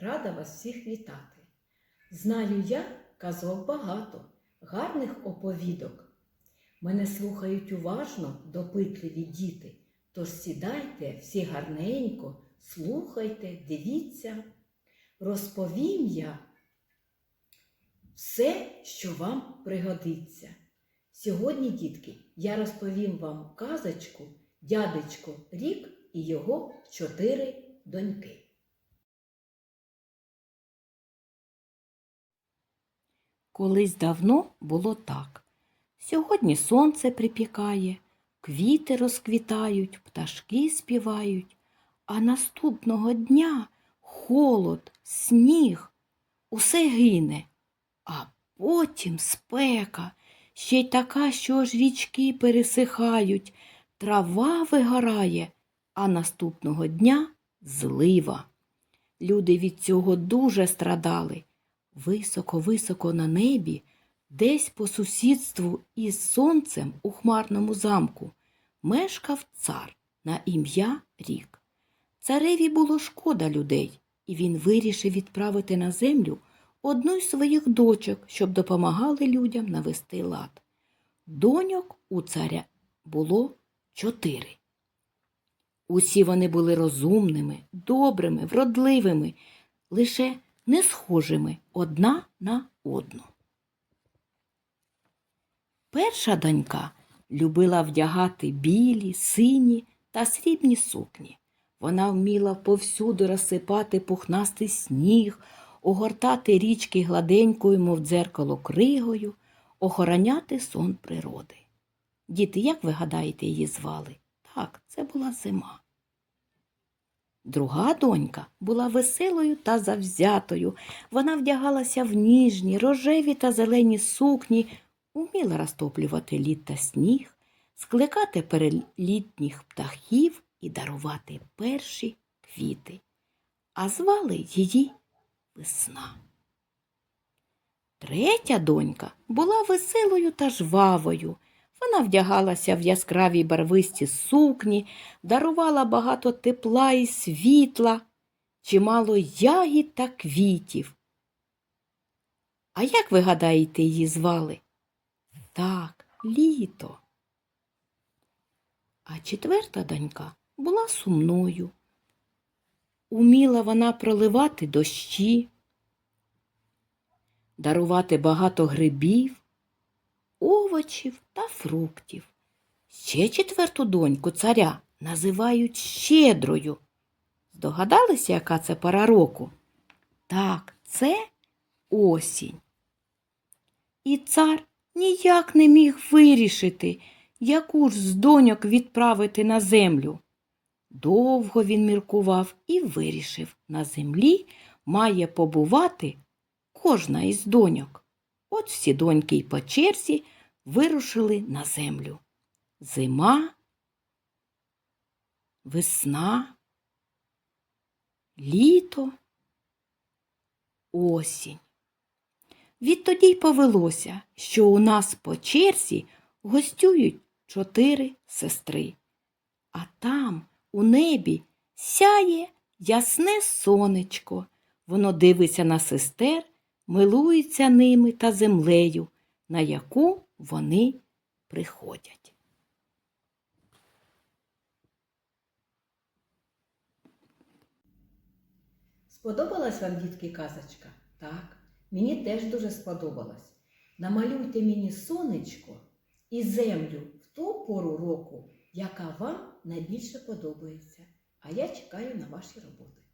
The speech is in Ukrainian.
рада вас всіх вітати. Знаю я казок багато, гарних оповідок. Мене слухають уважно допитливі діти, тож сідайте всі гарненько, слухайте, дивіться. Розповім я все, що вам пригодиться. Сьогодні, дітки, я розповім вам казочку дядечко Рік і його чотири доньки. Колись давно було так. Сьогодні сонце припікає, квіти розквітають, пташки співають, а наступного дня холод, сніг, усе гине, а потім спека, ще й така, що аж річки пересихають, трава вигорає, а наступного дня злива. Люди від цього дуже страдали. Високо-високо на небі, десь по сусідству із сонцем у хмарному замку, мешкав цар на ім'я Рік. Цареві було шкода людей, і він вирішив відправити на землю одну із своїх дочок, щоб допомагали людям навести лад. Доньок у царя було чотири. Усі вони були розумними, добрими, вродливими, лише не схожими одна на одну. Перша донька любила вдягати білі, сині та срібні сукні. Вона вміла повсюди розсипати пухнастий сніг, огортати річки гладенькою, мов дзеркало кригою, охороняти сон природи. Діти, як ви гадаєте, її звали? Так, це була зима. Друга донька була веселою та завзятою. Вона вдягалася в ніжні, рожеві та зелені сукні, уміла розтоплювати лід та сніг, скликати перелітніх птахів і дарувати перші квіти. А звали її весна. Третя донька була веселою та жвавою. Вона вдягалася в яскраві барвисті сукні, дарувала багато тепла і світла, чимало ягід та квітів. А як ви гадаєте, її звали? Так, літо. А четверта донька була сумною. Уміла вона проливати дощі, дарувати багато грибів, овочів та фруктів. Ще четверту доньку царя називають щедрою. Здогадалися, яка це пора року? Так, це осінь. І цар ніяк не міг вирішити, яку ж з доньок відправити на землю. Довго він міркував і вирішив, на землі має побувати кожна із доньок. От всі доньки й по черзі вирушили на землю. Зима, весна, літо, осінь. Відтоді й повелося, що у нас по черзі гостюють чотири сестри, а там, у небі, сяє ясне сонечко. Воно дивиться на сестер милується ними та землею, на яку вони приходять. Сподобалась вам, дітки, казочка? Так, мені теж дуже сподобалась. Намалюйте мені сонечко і землю в ту пору року, яка вам найбільше подобається. А я чекаю на ваші роботи.